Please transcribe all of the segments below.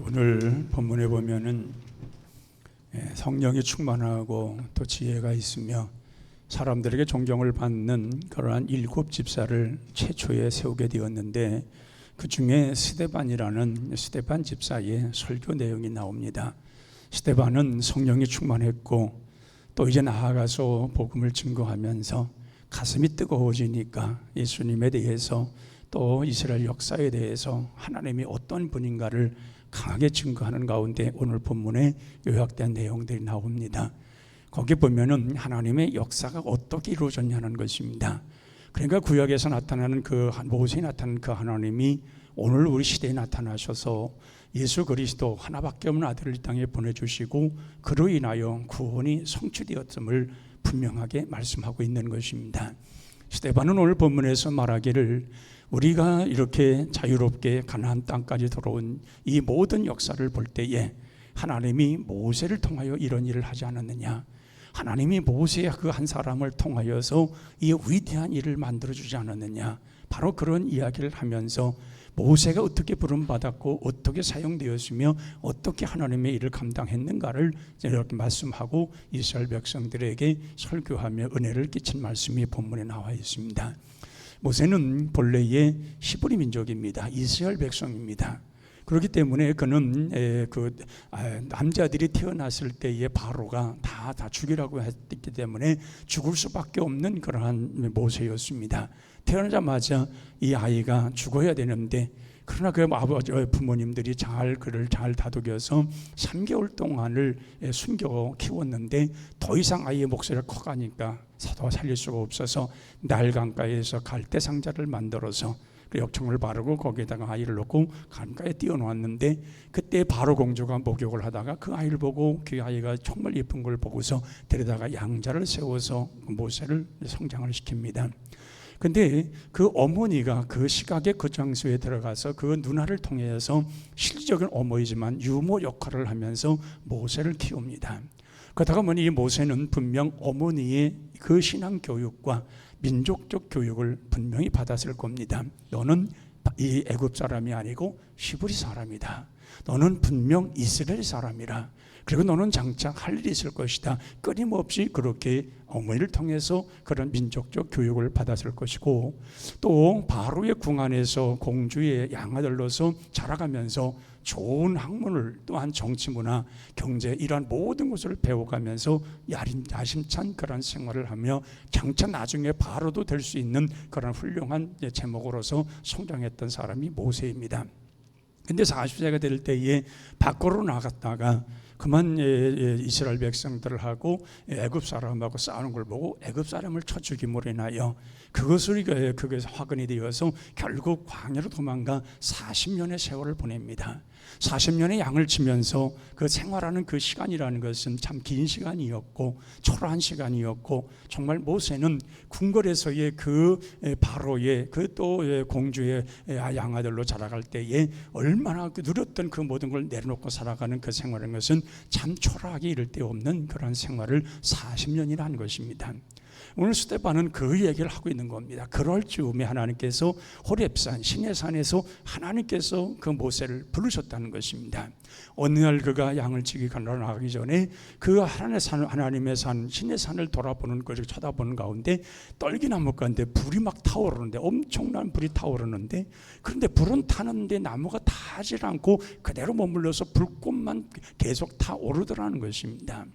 오늘 본문에 보면은 예, 성령이 충만하고 또 지혜가 있으며 사람들에게 존경을 받는 그러한 일곱 집사를 최초에 세우게 되었는데 그 중에 스데반이라는 스데반 집사의 설교 내용이 나옵니다. 스데반은 성령이 충만했고 또 이제 나아가서 복음을 증거하면서 가슴이 뜨거워지니까 예수님에 대해서 또 이스라엘 역사에 대해서 하나님이 어떤 분인가를 강하게 증거하는 가운데 오늘 본문에 요약된 내용들이 나옵니다. 거기 보면은 하나님의 역사가 어떻게 이루어졌냐는 것입니다. 그러니까 구약에서 나타나는 그 모세에 나타나는 그 하나님이 오늘 우리 시대에 나타나셔서 예수 그리스도 하나밖에 없는 아들을 이 땅에 보내주시고 그로 인하여 구원이 성취되었음을 분명하게 말씀하고 있는 것입니다. 스테반은 오늘 본문에서 말하기를 우리가 이렇게 자유롭게 가나안 땅까지 들어온 이 모든 역사를 볼 때에 하나님이 모세를 통하여 이런 일을 하지 않았느냐? 하나님이 모세 그한 사람을 통하여서 이 위대한 일을 만들어 주지 않았느냐? 바로 그런 이야기를 하면서 모세가 어떻게 부름 받았고 어떻게 사용되었으며 어떻게 하나님의 일을 감당했는가를 이렇게 말씀하고 이스라엘 백성들에게 설교하며 은혜를 끼친 말씀이 본문에 나와 있습니다. 모세는 본래의 히브리 민족입니다. 이스라엘 백성입니다. 그렇기 때문에 그는 그 남자들이 태어났을 때의 바로가 다다 죽이라고 했기 때문에 죽을 수밖에 없는 그러한 모세였습니다. 태어나자마자 이 아이가 죽어야 되는데 그러나 그 아버지 부모님들이 잘 그를 잘 다독여서 3개월 동안을 숨겨 키웠는데 더 이상 아이의 목소리가 커가니까 사도가 살릴 수가 없어서 날강가에서 갈대 상자를 만들어서 그 역청을 바르고 거기에다가 아이를 놓고 강가에 띄워놓았는데 그때 바로 공주가 목욕을 하다가 그 아이를 보고 그 아이가 정말 예쁜 걸 보고서 데려다가 양자를 세워서 모세를 성장을 시킵니다. 근데 그 어머니가 그 시각의 그 장소에 들어가서 그 누나를 통해서 실질적인 어머니지만 유모 역할을 하면서 모세를 키웁니다. 그러다가 보니 이 모세는 분명 어머니의 그 신앙 교육과 민족적 교육을 분명히 받았을 겁니다. 너는 이 애굽 사람이 아니고 시브리 사람이다. 너는 분명 이스라엘 사람이라. 그리고 너는 장차 할 일이 있을 것이다. 끊임없이 그렇게 어머니를 통해서 그런 민족적 교육을 받았을 것이고 또 바로의 궁 안에서 공주의 양아들로서 자라가면서 좋은 학문을 또한 정치 문화 경제 이러한 모든 것을 배워가면서 야심찬 그런 생활을 하며 장차 나중에 바로도 될 수 있는 그런 훌륭한 제목으로서 성장했던 사람이 모세입니다. 근데 40세가 될 때에 밖으로 나갔다가 그만 이스라엘 백성들을 하고 애굽 사람하고 싸우는 걸 보고 애굽 사람을 쳐 죽임으로 인하여 그것을 그게 화근이 되어서 결국 광야로 도망가 40년의 세월을 보냅니다. 40년의 양을 치면서 그 생활하는 그 시간이라는 것은 참 긴 시간이었고 초라한 시간이었고 정말 모세는 궁궐에서의 그 바로의 그 또 공주의 양아들로 자라갈 때에 얼마나 그 누렸던 그 모든 걸 내려놓고 살아가는 그 생활인 것은 참 초라하게 이를 데 없는 그런 생활을 40년이나 한 것입니다. 오늘 스테반은 그 얘기를 하고 있는 겁니다. 그럴 즈음에 하나님께서 호렙산 신의 산에서 하나님께서 그 모세를 부르셨다는 것입니다. 어느 날 그가 양을 치기 가러 나가기 전에 그 하나님의 산 하나님의 산 신의 산을 돌아보는 것을 쳐다보는 가운데 떨기나무 가운데 불이 막 타오르는데 엄청난 불이 타오르는데 그런데 불은 타는데 나무가 타질 않고 그대로 머물러서 불꽃만 계속 타오르더라는 것입니다.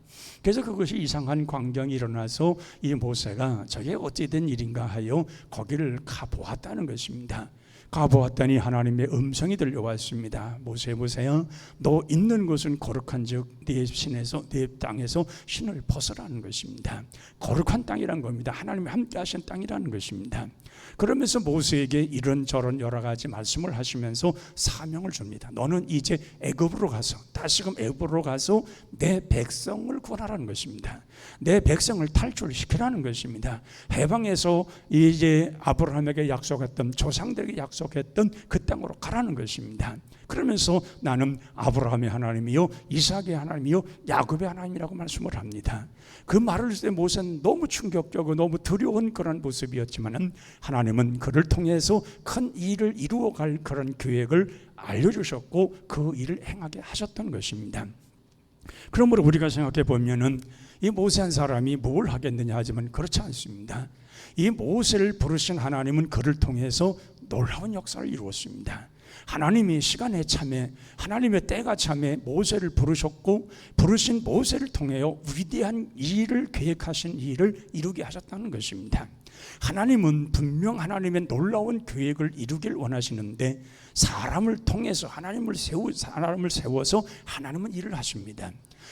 그래서 그것이 이상한 광경이 일어나서 이 모세가 저게 어찌된 일인가 하여 거기를 가보았다는 것입니다. 가보았더니 하나님의 음성이 들려왔습니다. 모세 보세요. 너 있는 곳은 거룩한즉 네 신에서 네 땅에서 신을 벗어라는 것입니다. 거룩한 땅이란 겁니다. 하나님이 함께 하신 땅이라는 것입니다. 그러면서 모세에게 이런저런 여러 가지 말씀을 하시면서 사명을 줍니다. 너는 이제 애굽으로 가서 다시금 애굽으로 가서 내 백성을 구원하라는 것입니다. 내 백성을 탈출시키라는 것입니다. 해방에서 이제 아브라함에게 약속했던 조상들에게 약속했던 그 땅으로 가라는 것입니다. 그러면서 나는 아브라함의 하나님이요 이삭의 하나님이요 야곱의 하나님이라고 말씀을 합니다. 그 말을 때 모세는 너무 충격적이고 너무 두려운 그런 모습이었지만은 하나님은 그를 통해서 큰 일을 이루어 갈 그런 계획을 알려 주셨고 그 일을 행하게 하셨던 것입니다. 그러므로 우리가 생각해 보면은 이 모세 한 사람이 뭘 하겠느냐 하지만 그렇지 않습니다. 이 모세를 부르신 하나님은 그를 통해서 놀라운 역사를 이루었습니다. 하나님이 시간에 참에 하나님의 때가 참에 모세를 부르셨고 부르신 모세를 통하여 위대한 일을 계획하신 일을 이루게 하셨다는 것입니다. 하나님은 분명 하나님의 놀라운 계획을 이루길 원하시는데 사람을 통해서 하나님을 세우 사람을 세워서 하나님은 일을 하십니다.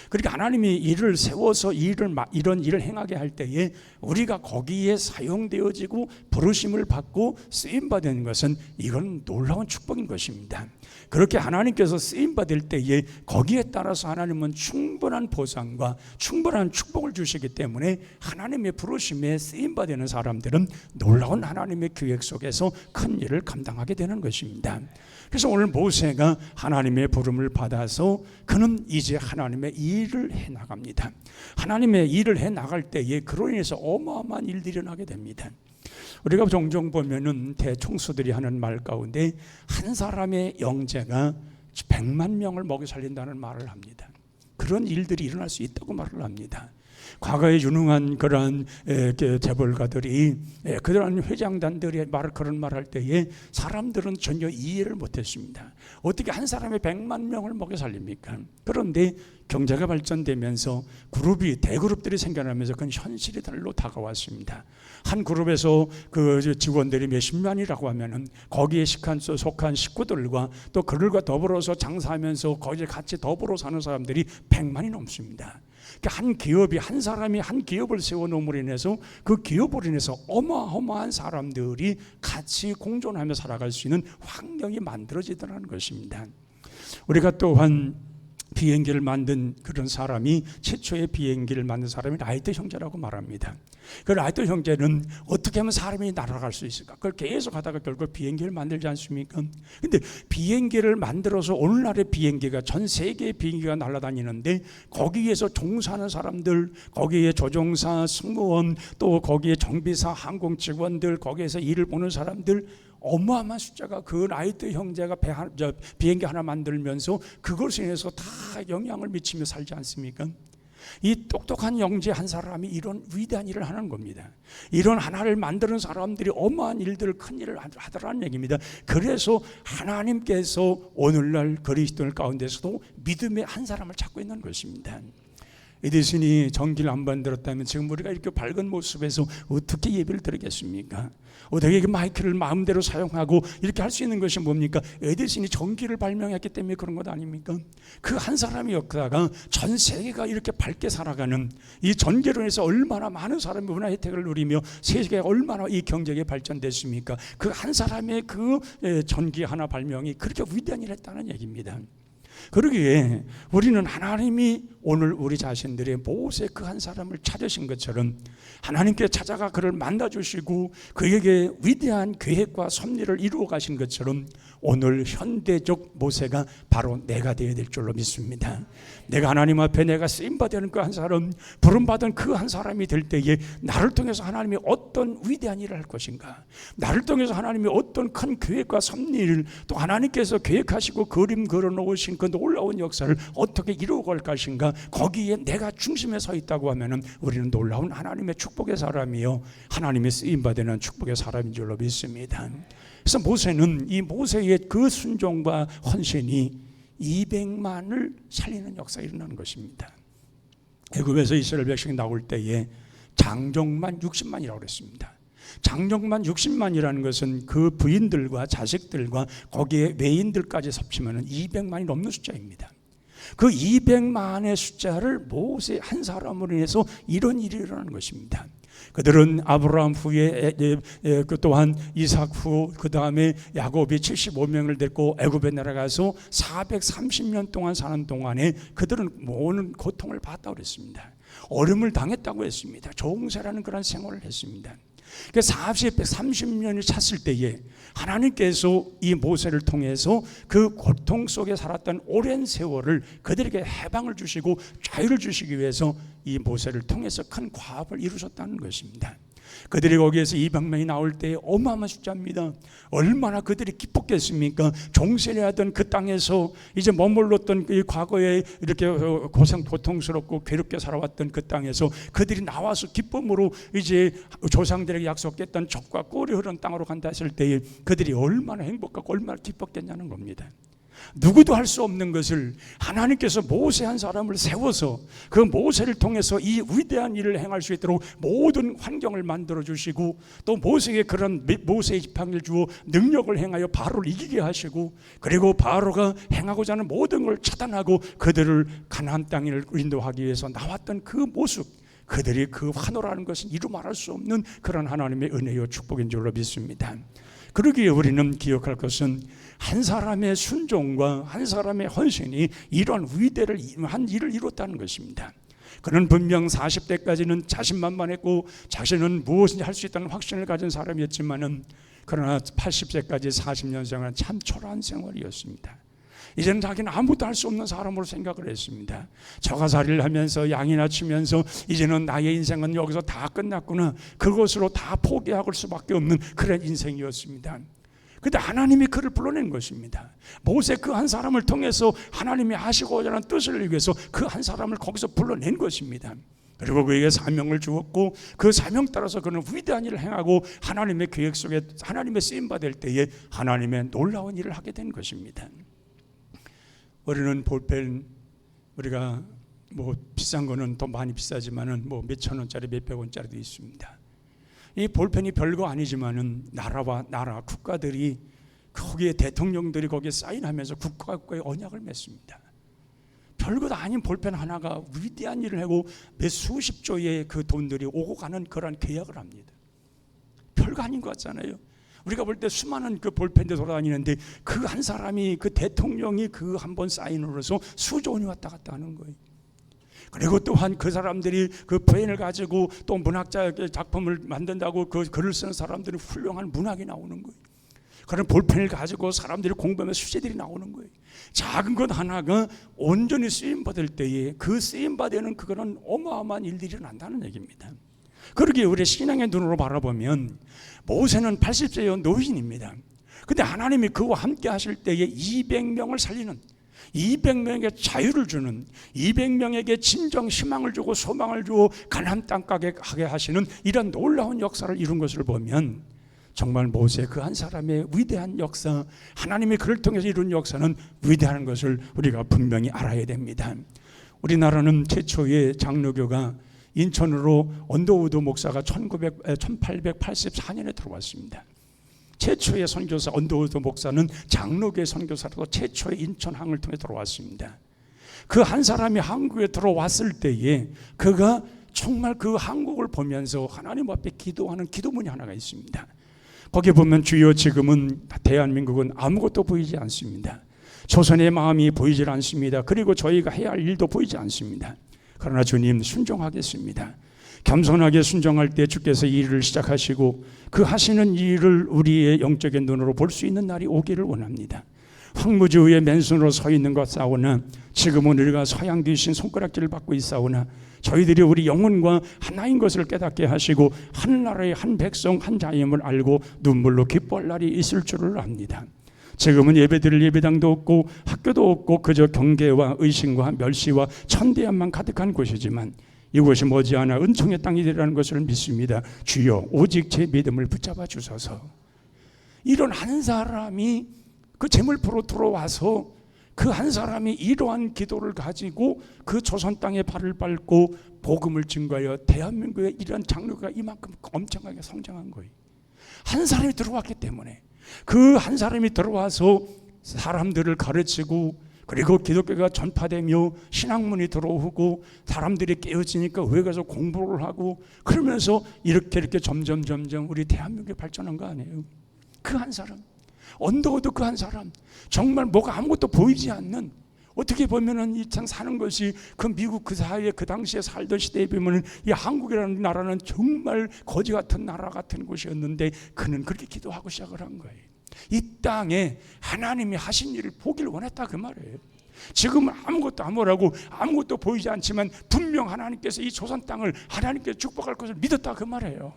그러니까 하나님이 일을 세워서 일을 이런 일을 행하게 할 때에 우리가 거기에 사용되어지고 부르심을 받고 쓰임 받는 것은 이건 놀라운 축복인 것입니다. 그렇게 하나님께서 쓰임 받을 때에 거기에 따라서 하나님은 충분한 보상과 충분한 축복을 주시기 때문에 하나님의 부르심에 쓰임 받는 사람들은 놀라운 하나님의 계획 속에서 큰 일을 감당하게 되는 것입니다. 그래서 오늘 모세가 하나님의 부름을 받아서 그는 이제 하나님의 일을 해 나갑니다. 하나님의 일을 해 나갈 때에 그로 인해서 어마어마한 일들이 일어나게 됩니다. 우리가 종종 보면은 대총수들이 하는 말 가운데 한 사람의 영재가 100만 명을 먹여 살린다는 말을 합니다. 그런 일들이 일어날 수 있다고 말을 합니다. 과거에 유능한 그러한 재벌가들이 그러한 회장단들이 말을 그런 말할 때에 사람들은 전혀 이해를 못했습니다. 어떻게 한 사람의 백만 명을 먹여 살립니까? 그런데 경제가 발전되면서 그룹이 대그룹들이 생겨나면서 그건 현실이 달로 다가왔습니다. 한 그룹에서 그 직원들이 몇십만이라고 하면은 거기에 식한 속한 식구들과 또 그들과 더불어서 장사하면서 거기에 같이 더불어 사는 사람들이 백만이 넘습니다. 그러니까 한 기업이 한 사람이 한 기업을 세워놓음으로 인해서 그 기업으로 인해서 어마어마한 사람들이 같이 공존하며 살아갈 수 있는 환경이 만들어지더라는 것입니다. 우리가 또한 비행기를 만든 그런 사람이 최초의 비행기를 만든 사람이 라이트 형제라고 말합니다. 그 라이트 형제는 어떻게 하면 사람이 날아갈 수 있을까? 그걸 계속 하다가 결국 비행기를 만들지 않습니까? 근데 비행기를 만들어서 오늘날의 비행기가 전 세계의 비행기가 날아다니는데 거기에서 종사하는 사람들, 거기에 조종사, 승무원, 또 거기에 정비사, 항공 직원들, 거기에서 일을 보는 사람들 어마어마한 숫자가 그 라이트 형제가 배 한, 저, 비행기 하나 만들면서 그것을 인해서 다 영향을 미치며 살지 않습니까? 이 똑똑한 영재 한 사람이 이런 위대한 일을 하는 겁니다. 이런 하나를 만드는 사람들이 어마한 일들, 큰 일을 하더라는 얘기입니다. 그래서 하나님께서 오늘날 그리스도인 가운데서도 믿음의 한 사람을 찾고 있는 것입니다. 에디슨이 전기를 안 만들었다면 지금 우리가 이렇게 밝은 모습에서 어떻게 예배를 드리겠습니까? 어떻게 마이크를 마음대로 사용하고 이렇게 할 수 있는 것이 뭡니까? 에디슨이 전기를 발명했기 때문에 그런 것 아닙니까? 그 한 사람의 역사가 전 세계가 이렇게 밝게 살아가는 이 인해서 얼마나 많은 사람이 문화 혜택을 누리며 세계가 얼마나 이 경제가 발전됐습니까? 그 한 사람의 그 전기 하나 발명이 그렇게 위대한 일을 했다는 얘기입니다. 그러기에 우리는 하나님이 오늘 우리 자신들의 모세 그 한 사람을 찾으신 것처럼 하나님께 찾아가 그를 만나 주시고 그에게 위대한 계획과 섭리를 이루어 가신 것처럼 오늘 현대적 모세가 바로 내가 되어야 될 줄로 믿습니다. 내가 하나님 앞에 내가 쓰임 받는 그한 사람, 부름 받은 그 한 사람이 될 때에 나를 통해서 하나님이 어떤 위대한 일을 할 것인가? 나를 통해서 하나님이 어떤 큰 계획과 섭리를 또 하나님께서 계획하시고 그림 그려 놓으신 그 놀라운 역사를 어떻게 이루어 갈 것인가? 거기에 내가 중심에 서 있다고 하면은 우리는 놀라운 하나님의 축복의 사람이요. 하나님의 쓰임 받는 축복의 사람인 줄로 믿습니다. 그래서 모세는 이 모세의 그 순종과 헌신이 200만을 살리는 역사가 일어나는 것입니다. 애굽에서 이스라엘 백성이 나올 때에 장정만 60만이라고 그랬습니다. 장정만 60만이라는 것은 그 부인들과 자식들과 거기에 외인들까지 합치면 200만이 넘는 숫자입니다. 그 200만의 숫자를 모세 한 사람으로 인해서 이런 일이 일어나는 것입니다. 그들은 아브라함 후에 그 또한 이삭 후 그 다음에 야곱이 75명을 데리고 애굽에 내려가서 430년 동안 사는 동안에 그들은 모든 고통을 받았다고 그랬습니다. 어려움을 당했다고 했습니다. 종세라는 그런 생활을 했습니다. 그 40, 30년이 찼을 때에 하나님께서 이 모세를 통해서 그 고통 속에 살았던 오랜 세월을 그들에게 해방을 주시고 자유를 주시기 위해서 이 모세를 통해서 큰 과업을 이루셨다는 것입니다. 그들이 거기에서 200명이 나올 때 어마어마한 숫자입니다. 얼마나 그들이 기뻤겠습니까? 종세례 하던 그 땅에서 이제 머물렀던 그 과거에 이렇게 어, 고생 고통스럽고 괴롭게 살아왔던 그 땅에서 그들이 나와서 기쁨으로 이제 조상들에게 약속했던 젖과 꿀이 흐른 땅으로 간다 했을 때에 그들이 얼마나 행복하고 얼마나 기뻤겠냐는 겁니다. 누구도 할 수 없는 것을 하나님께서 모세 한 사람을 세워서 그 모세를 통해서 이 위대한 일을 행할 수 있도록 모든 환경을 만들어 주시고 또 모세에게 그런 모세의 지팡이를 주어 능력을 행하여 바로를 이기게 하시고 그리고 바로가 행하고자 하는 모든 걸 차단하고 그들을 가나안 땅을 인도하기 위해서 나왔던 그 모습 그들이 그 환호라는 것은 이루 말할 수 없는 그런 하나님의 은혜요 축복인 줄로 믿습니다. 그러기에 우리는 기억할 것은 한 사람의 순종과 한 사람의 헌신이 이러한 위대를 한 일을 이뤘다는 것입니다. 그는 분명 40대까지는 자신만만했고 자신은 무엇인지 할 수 있다는 확신을 가진 사람이었지만은 그러나 80세까지 40년 생활은 참 초라한 생활이었습니다. 이제는 자기는 아무것도 할 수 없는 사람으로 생각을 했습니다. 저가살이를 하면서 양이나 치면서 이제는 나의 인생은 여기서 다 끝났구나. 그것으로 다 포기할 수밖에 없는 그런 인생이었습니다. 근데 하나님이 그를 불러낸 것입니다. 모세 그 한 사람을 통해서 하나님이 하시고자 하는 뜻을 위해서 그 한 사람을 거기서 불러낸 것입니다. 그리고 그에게 사명을 주었고 그 사명 따라서 그는 위대한 일을 행하고 하나님의 계획 속에 하나님의 쓰임 받을 때에 하나님의 놀라운 일을 하게 된 것입니다. 우리는 볼펜 우리가 뭐 비싼 거는 더 많이 비싸지만은 뭐 몇천 원짜리 몇백 원짜리도 있습니다. 이 볼펜이 별거 아니지만은 나라와 나라 국가들이 거기에 대통령들이 거기에 사인하면서 국가과의 언약을 맺습니다. 별것도 아닌 볼펜 하나가 위대한 일을 하고 몇 수십 조의 그 돈들이 오고 가는 그런 계약을 합니다. 별거 아닌 것 같잖아요. 우리가 볼 때 수많은 그 볼펜들 돌아다니는데 그 한 사람이 그 대통령이 그 한 번 사인으로서 수조 원이 왔다 갔다 하는 거예요. 그리고 또한 그 사람들이 그 펜을 가지고 또 문학자 작품을 만든다고 그 글을 쓰는 사람들이 훌륭한 문학이 나오는 거예요. 그런 볼펜을 가지고 사람들이 공부하면 수제들이 나오는 거예요. 작은 것 하나가 온전히 쓰임 받을 때에 그 쓰임 받에는 그거는 어마어마한 일들이 일어난다는 얘기입니다. 그러기에 우리 신앙의 눈으로 바라보면 모세는 80세의 노인입니다. 근데 하나님이 그와 함께 하실 때에 200명을 살리는 200명에게 자유를 주는 200명에게 진정 희망을 주고 소망을 주고 가나안 땅 가게 하게 하시는 이런 놀라운 역사를 이룬 것을 보면 정말 모세 그 한 사람의 위대한 역사 하나님이 그를 통해서 이룬 역사는 위대한 것을 우리가 분명히 알아야 됩니다. 우리나라는 최초의 장로교가 인천으로 언더우드 목사가 1900, 1884년에 들어왔습니다. 최초의 선교사 언더우드 목사는 장로교의 선교사로 최초의 인천항을 통해 들어왔습니다. 그 한 사람이 한국에 들어왔을 때에 그가 정말 그 한국을 보면서 하나님 앞에 기도하는 기도문이 하나가 있습니다. 거기 보면 주여 지금은 대한민국은 아무것도 보이지 않습니다. 조선의 마음이 보이질 않습니다. 그리고 저희가 해야 할 일도 보이지 않습니다. 그러나 주님 순종하겠습니다. 겸손하게 순종할 때 주께서 일을 시작하시고 그 하시는 일을 우리의 영적인 눈으로 볼 수 있는 날이 오기를 원합니다. 위에 맨손으로 서 있는 것 싸우나 지금은 우리가 서양 귀신 손가락질을 받고 있사오나 저희들이 우리 영혼과 하나인 것을 깨닫게 하시고 한 나라의 한 백성 한 자임을 알고 눈물로 기뻐할 날이 있을 줄을 압니다. 지금은 예배드릴 예배당도 없고 학교도 없고 그저 경계와 의심과 멸시와 천대함만 가득한 곳이지만 이곳이 머지않아 은총의 땅이 되라는 것을 믿습니다. 주여 오직 제 믿음을 붙잡아 주소서. 이런 한 사람이 그 재물포로 들어와서 그 한 사람이 이러한 기도를 가지고 그 조선 땅에 발을 밟고 복음을 증거하여 대한민국에 이런 장르가 이만큼 엄청나게 성장한 거예요. 한 사람이 들어왔기 때문에 그 한 사람이 들어와서 사람들을 가르치고 그리고 기독교가 전파되며 신학문이 들어오고 사람들이 깨어지니까 외가서 공부를 하고 그러면서 이렇게 이렇게 점점 점점 우리 대한민국이 발전한 거 아니에요? 그 한 사람 언더우드 그 한 사람 정말 뭐가 아무것도 보이지 않는 어떻게 보면은 이참 사는 것이 그 미국 그 사이에 그 당시에 살던 시대에 보면은 이 한국이라는 나라는 정말 거지 같은 나라 같은 곳이었는데 그는 그렇게 기도하고 시작을 한 거예요. 이 땅에 하나님이 하신 일을 보기를 원했다 그 말이에요. 지금은 아무것도 아무라고 아무것도 보이지 않지만 분명 하나님께서 이 조선 땅을 하나님께 축복할 것을 믿었다 그 말이에요.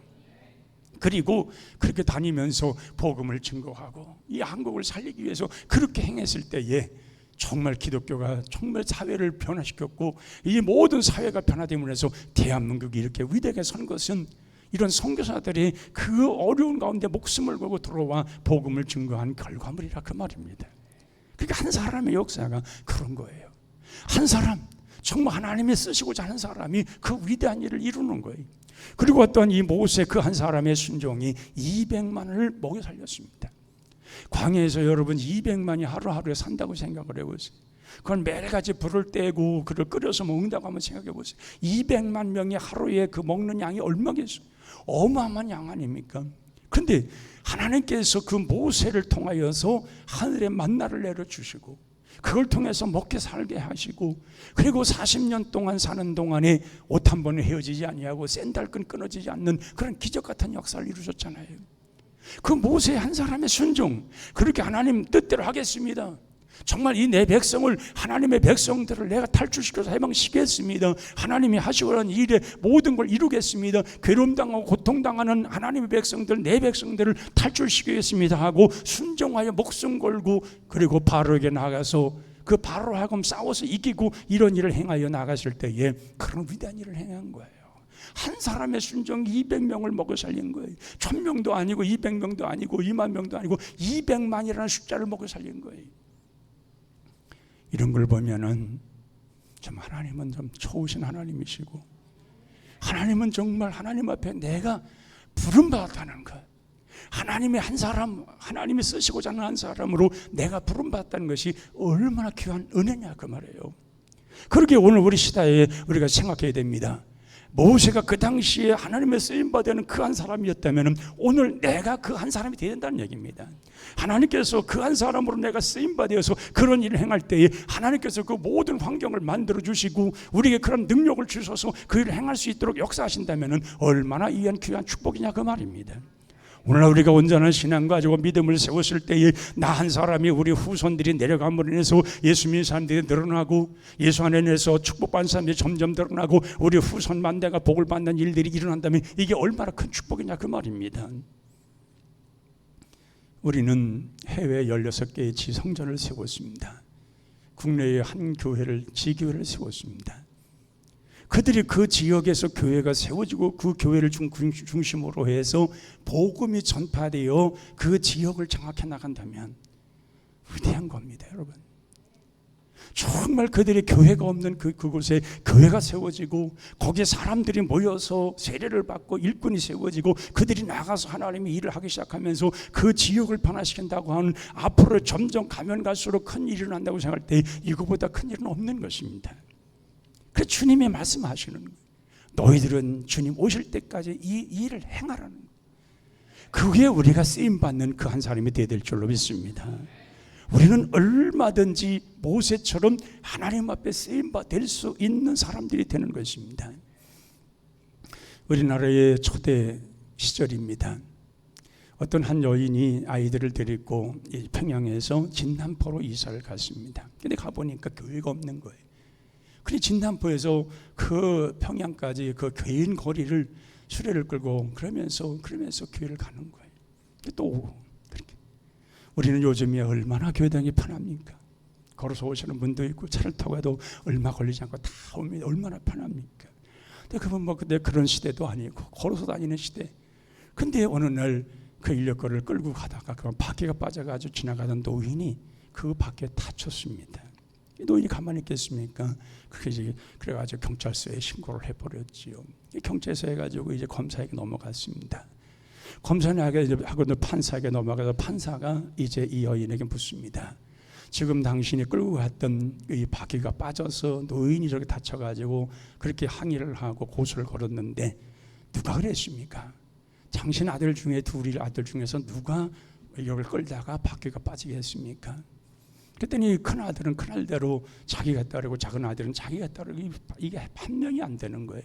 그리고 그렇게 다니면서 복음을 증거하고 이 한국을 살리기 위해서 그렇게 행했을 때에 정말 기독교가 정말 사회를 변화시켰고 이 모든 사회가 변화됨으로 해서 대한민국이 이렇게 위대하게 선 것은 이런 선교사들이 그 어려운 가운데 목숨을 걸고 들어와 복음을 증거한 결과물이라 그 말입니다. 그러니까 한 사람의 역사가 그런 거예요. 한 사람 정말 하나님이 쓰시고자 하는 사람이 그 위대한 일을 이루는 거예요. 그리고 어떤 이 모세 그 한 사람의 순종이 200만을 먹여 살렸습니다. 광야에서 여러분 200만이 하루하루에 산다고 생각을 해보세요. 그건 매일같이 불을 떼고 그를 끓여서 먹는다고 한번 생각해 보세요. 200만 명이 하루에 그 먹는 양이 얼마겠어요? 어마어마한 양 아닙니까? 근데 하나님께서 그 모세를 통하여서 하늘에 만나를 내려주시고 그걸 통해서 먹게 살게 하시고 그리고 40년 동안 사는 동안에 옷 한 번에 헤어지지 아니하고 샌달끈 끊어지지 않는 그런 기적 같은 역사를 이루셨잖아요. 그 모세 한 사람의 순종 그렇게 하나님 뜻대로 하겠습니다. 정말 이 내 백성을 하나님의 백성들을 내가 탈출시켜서 해방시키겠습니다. 하나님이 하시고는 일에 모든 걸 이루겠습니다. 괴로움당하고 고통당하는 하나님의 백성들 내 백성들을 탈출시키겠습니다 하고 순종하여 목숨 걸고 그리고 바로에게 나가서 그 바로 하금 싸워서 이기고 이런 일을 행하여 나가실 때에 그런 위대한 일을 행한 거예요. 한 사람의 순종 200명을 먹어 살린 거예요. 1000명도 아니고 200명도 아니고 2만 명도 아니고 200만이라는 숫자를 먹어 살린 거예요. 이런 걸 보면은 참 하나님은 좀 좋으신 하나님이시고 하나님은 정말 하나님 앞에 내가 부름 받았다는 것. 하나님의 한 사람, 하나님이 쓰시고자 하는 한 사람으로 내가 부름 받았다는 것이 얼마나 귀한 은혜냐 그 말이에요. 그렇게 오늘 우리 시대에 우리가 생각해야 됩니다. 모세가 그 당시에 하나님의 쓰임 받는 그 한 사람이었다면 오늘 내가 그 한 사람이 되야 된다는 얘기입니다. 하나님께서 그 한 사람으로 내가 쓰임 받아서 그런 일을 행할 때에 하나님께서 그 모든 환경을 만들어 주시고 우리에게 그런 능력을 주셔서 그 일을 행할 수 있도록 역사하신다면 얼마나 이한 귀한 축복이냐 그 말입니다. 오늘날 우리가 온전한 신앙 가지고 믿음을 세웠을 때에 나 한 사람이 우리 후손들이 내려감으로 인해서 예수 믿는 사람들이 늘어나고 예수 안에서 축복받는 사람들이 점점 늘어나고 우리 후손 만대가 복을 받는 일들이 일어난다면 이게 얼마나 큰 축복이냐 그 말입니다. 우리는 해외 16개의 지성전을 세웠습니다. 국내에 한 교회를 지교회를 세웠습니다. 그들이 그 지역에서 교회가 세워지고 그 교회를 중심으로 해서 복음이 전파되어 그 지역을 장악해 나간다면 위대한 겁니다, 여러분. 정말 그들의 교회가 없는 그, 그곳에 교회가 세워지고 거기에 사람들이 모여서 세례를 받고 일꾼이 세워지고 그들이 나가서 하나님의 일을 하기 시작하면서 그 지역을 변화시킨다고 하는 앞으로 점점 가면 갈수록 큰 일이 일어난다고 생각할 때 이거보다 큰 일은 없는 것입니다. 그 주님이 말씀하시는 거예요. 너희들은 주님 오실 때까지 이 일을 행하라는. 그게 우리가 쓰임 받는 그 한 사람이 되야 될 줄로 믿습니다. 우리는 얼마든지 모세처럼 하나님 앞에 쓰임 받을 수 있는 사람들이 되는 것입니다. 우리나라의 초대 시절입니다. 어떤 한 여인이 아이들을 데리고 평양에서 진남포로 이사를 갔습니다. 근데 가보니까 교회가 없는 거예요. 그래 진단포에서 그 평양까지 그 개인 거리를 수레를 끌고 그러면서 그러면서 교회를 가는 거예요. 또 오고 그렇게. 우리는 요즘에 얼마나 교회 다니기 편합니까? 걸어서 오시는 분도 있고 차를 타고 가도 얼마 걸리지 않고 다 오면 얼마나 편합니까? 근데 그분 뭐 근데 그런 시대도 아니고 걸어서 다니는 시대. 근데 어느 날 그 인력거를 끌고 가다가 그 바퀴가 빠져가지고 지나가던 노인이 그 바퀴에 다쳤습니다. 노인이 가만히 있겠습니까? 그래가지고 경찰서에 신고를 해버렸지요. 경찰서 해가지고 이제 검사에게 넘어갔습니다. 검사에게 하고 판사에게 넘어가서 판사가 이제 이 여인에게 묻습니다. 지금 당신이 끌고 갔던 이 바퀴가 빠져서 노인이 저렇게 다쳐가지고 그렇게 항의를 하고 고소를 걸었는데 누가 그랬습니까? 당신 아들 중에 둘이 아들 중에서 누가 이걸 끌다가 바퀴가 빠지게 했습니까? 그랬더니 큰 아들은 큰 아들대로 자기가 따르고 작은 아들은 자기가 따르고 이게 판명이 안 되는 거예요.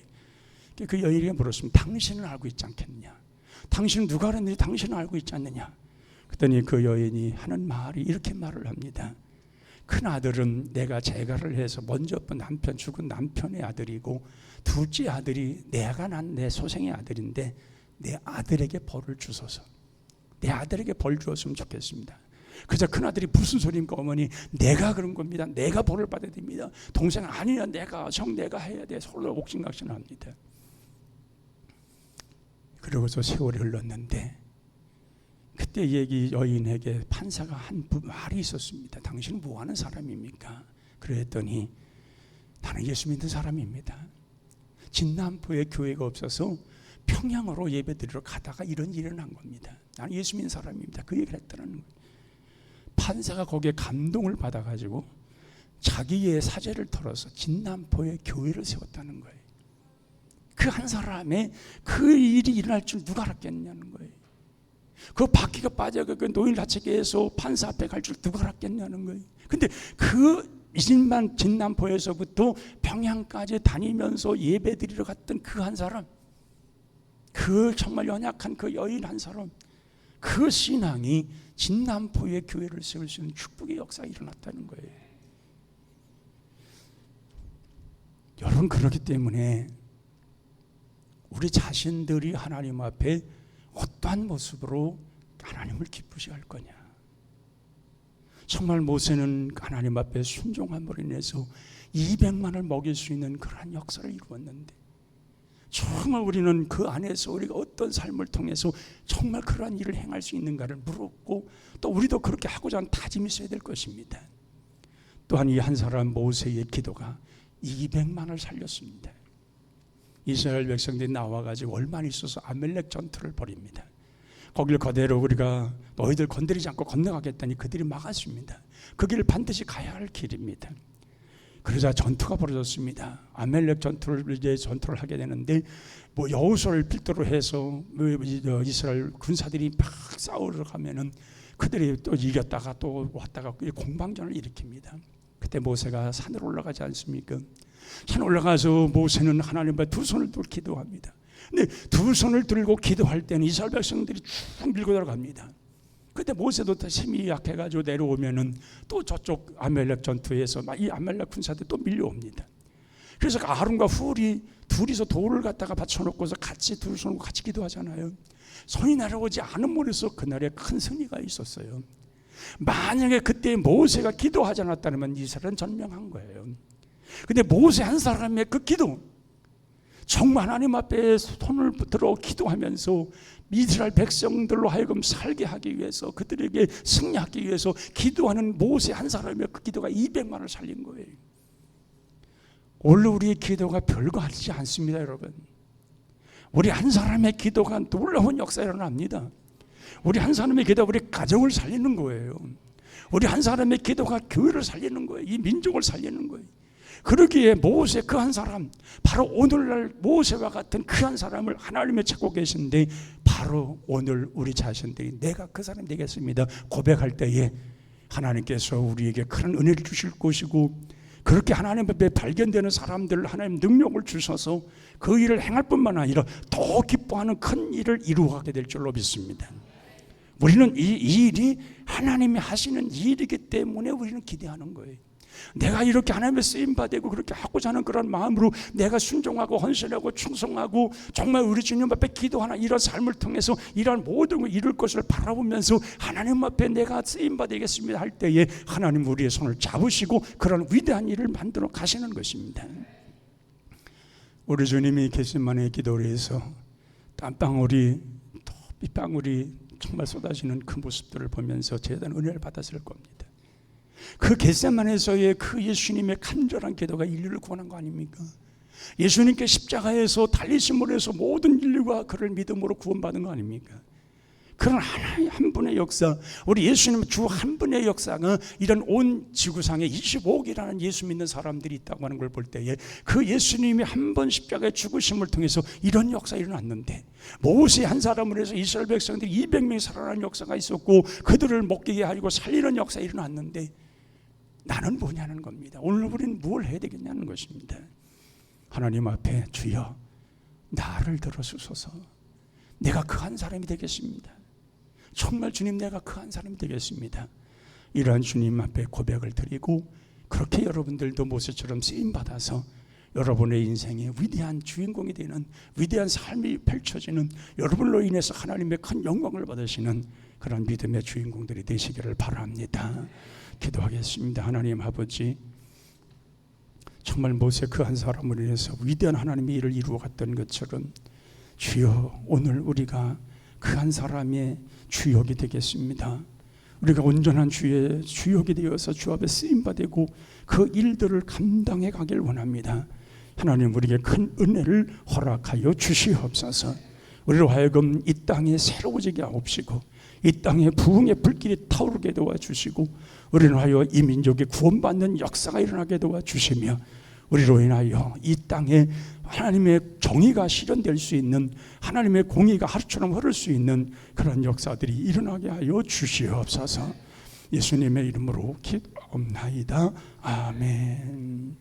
그 여인에게 물었습니다. 당신은 알고 있지 않겠느냐? 당신은 누가 그랬는지 당신은 알고 있지 않느냐? 그랬더니 그 여인이 하는 말이 이렇게 말을 합니다. 큰 아들은 내가 재가를 해서 먼저 본 남편 죽은 남편의 아들이고 둘째 아들이 내가 난 내 소생의 아들인데 내 아들에게 벌을 주소서. 내 아들에게 벌 주었으면 좋겠습니다. 그저 큰아들이 무슨 소리입니까 어머니 내가 그런 겁니다. 내가 벌을 받아야 됩니다. 동생 아니야. 내가 형 내가 해야 돼. 서로 옥신각신합니다. 그러고서 세월이 흘렀는데 그때 얘기 여인에게 판사가 한 부- 말이 있었습니다. 당신은 뭐 하는 사람입니까? 그랬더니 나는 예수 믿는 사람입니다. 진남포에 교회가 없어서 평양으로 예배드리러 가다가 이런 일이 일어난 겁니다. 나는 예수 믿는 사람입니다. 그 얘기를 했다는 거예요 판사가 거기에 감동을 받아가지고 자기의 사제를 털어서 진남포에 교회를 세웠다는 거예요. 그 한 사람의 그 일이 일어날 줄 누가 알았겠냐는 거예요. 그 바퀴가 빠져 그 노인 자체계에서 판사 앞에 갈 줄 누가 알았겠냐는 거예요. 근데 그 일만 진남포에서부터 평양까지 다니면서 예배 드리러 갔던 그 한 사람, 그 정말 연약한 그 여인 한 사람, 그 신앙이 진남포의 교회를 세울 수 있는 축복의 역사가 일어났다는 거예요. 여러분 그렇기 때문에 우리 자신들이 하나님 앞에 어떠한 모습으로 하나님을 기쁘시 할 거냐. 정말 모세는 하나님 앞에 순종함으로 인해서 200만을 먹일 수 있는 그러한 역사를 이루었는데 정말 우리는 그 안에서 우리가 어떤 삶을 통해서 정말 그러한 일을 행할 수 있는가를 물었고 또 우리도 그렇게 하고자 하는 다짐이 있어야 될 것입니다. 또한 이 한 사람 모세의 기도가 200만을 살렸습니다. 이스라엘 백성들이 나와가지고 얼마나 있어서 아멜렉 전투를 벌입니다. 거기를 그대로 우리가 너희들 건드리지 않고 건너가겠다니 그들이 막았습니다. 그 길을 반드시 가야 할 길입니다. 그러자 전투가 벌어졌습니다. 아멜렉 전투를 이제 전투를 하게 되는데 뭐 여호수아를 필두로 해서 뭐 이스라엘 군사들이 막 싸우러 가면은 그들이 또 이겼다가 또 왔다가 공방전을 일으킵니다. 그때 모세가 산으로 올라가지 않습니까? 산 올라가서 모세는 하나님 앞에 두 손을 들고 기도합니다. 근데 두 손을 들고 기도할 때는 이스라엘 백성들이 쭉 밀고 들어갑니다. 그때 모세도 또 힘이 약해가지고 내려오면은 또 저쪽 아멜렉 전투에서 막 이 아멜렉 군사들 또 밀려옵니다. 그래서 아론과 훌이 둘이서 돌을 갖다가 받쳐놓고서 같이 두 손을 같이 기도하잖아요. 손이 내려오지 않은 몰에서 그날에 큰 승리가 있었어요. 만약에 그때 모세가 기도하지 않았다면 이스라엘은 전명한 거예요. 근데 모세 한 사람의 그 기도, 정말 하나님 앞에 손을 들어 기도하면서 이스라엘 백성들로 하여금 살게 하기 위해서 그들에게 승리하기 위해서 기도하는 모세 한 사람의 그 기도가 200만을 살린 거예요. 원래 우리의 기도가 별거 아니지 않습니다, 여러분. 우리 한 사람의 기도가 놀라운 역사가 일어납니다. 우리 한 사람의 기도가 우리 가정을 살리는 거예요. 우리 한 사람의 기도가 교회를 살리는 거예요. 이 민족을 살리는 거예요. 그러기에 모세 그 한 사람, 바로 오늘날 모세와 같은 그 한 사람을 하나님이 찾고 계신데 바로 오늘 우리 자신들이 내가 그 사람 되겠습니다. 고백할 때에 하나님께서 우리에게 큰 은혜를 주실 것이고 그렇게 하나님 앞에 발견되는 사람들 하나님 능력을 주셔서 그 일을 행할 뿐만 아니라 더 기뻐하는 큰 일을 이루어가게 될 줄로 믿습니다. 우리는 이, 이 일이 하나님이 하시는 일이기 때문에 우리는 기대하는 거예요. 내가 이렇게 하나님의 쓰임 받고 그렇게 하고자 하는 그런 마음으로 내가 순종하고 헌신하고 충성하고 정말 우리 주님 앞에 기도하는 이런 삶을 통해서 이러한 모든 걸 이룰 것을 바라보면서 하나님 앞에 내가 쓰임 받겠습니다 할 때에 하나님 우리의 손을 잡으시고 그런 위대한 일을 만들어 가시는 것입니다. 우리 주님이 계신만의 기도를 해서 땀방울이 또 빗방울이 정말 쏟아지는 그 모습들을 보면서 제대한 은혜를 받았을 겁니다. 그 겟세만에서의 그 예수님의 간절한 기도가 인류를 구원한 거 아닙니까? 예수님께 십자가에서 달리심으로 해서 모든 인류가 그를 믿음으로 구원받은 거 아닙니까? 그런 하나의 한 분의 역사, 우리 예수님 주 한 분의 역사가 이런 온 지구상에 25억이라는 예수 믿는 사람들이 있다고 하는 걸 볼 때에 그 예수님이 한 번 십자가의 죽으심을 통해서 이런 역사가 일어났는데 모세 한 사람을 해서 이스라엘 백성들이 200명이 살아나는 역사가 있었고 그들을 먹게 하고 살리는 역사가 일어났는데 나는 뭐냐는 겁니다. 오늘 우리는 뭘 해야 되겠냐는 것입니다. 하나님 앞에 주여 나를 들어주소서. 내가 그 한 사람이 되겠습니다. 정말 주님 내가 그 한 사람이 되겠습니다. 이러한 주님 앞에 고백을 드리고 그렇게 여러분들도 모세처럼 쓰임 받아서 여러분의 인생의 위대한 주인공이 되는 위대한 삶이 펼쳐지는 여러분으로 인해서 하나님의 큰 영광을 받으시는 그런 믿음의 주인공들이 되시기를 바랍니다. 기도하겠습니다. 하나님 아버지 정말 모세 그 한 사람을 위해서 위대한 하나님의 일을 이루어 갔던 것처럼 주여 오늘 우리가 그 한 사람의 주역이 되겠습니다. 우리가 온전한 주의 주역이 되어서 주 앞에 쓰임 받고 그 일들을 감당해 가길 원합니다. 하나님 우리에게 큰 은혜를 허락하여 주시옵소서. 우리로 하여금 이 땅에 새로워지게 하옵시고 이 땅에 부흥의 불길이 타오르게 도와주시고 우리로 하여 이 민족이 구원받는 역사가 일어나게 도와주시며 우리로 인하여 이 땅에 하나님의 정의가 실현될 수 있는 하나님의 공의가 하루처럼 흐를 수 있는 그런 역사들이 일어나게 하여 주시옵소서. 예수님의 이름으로 기도옵나이다. 아멘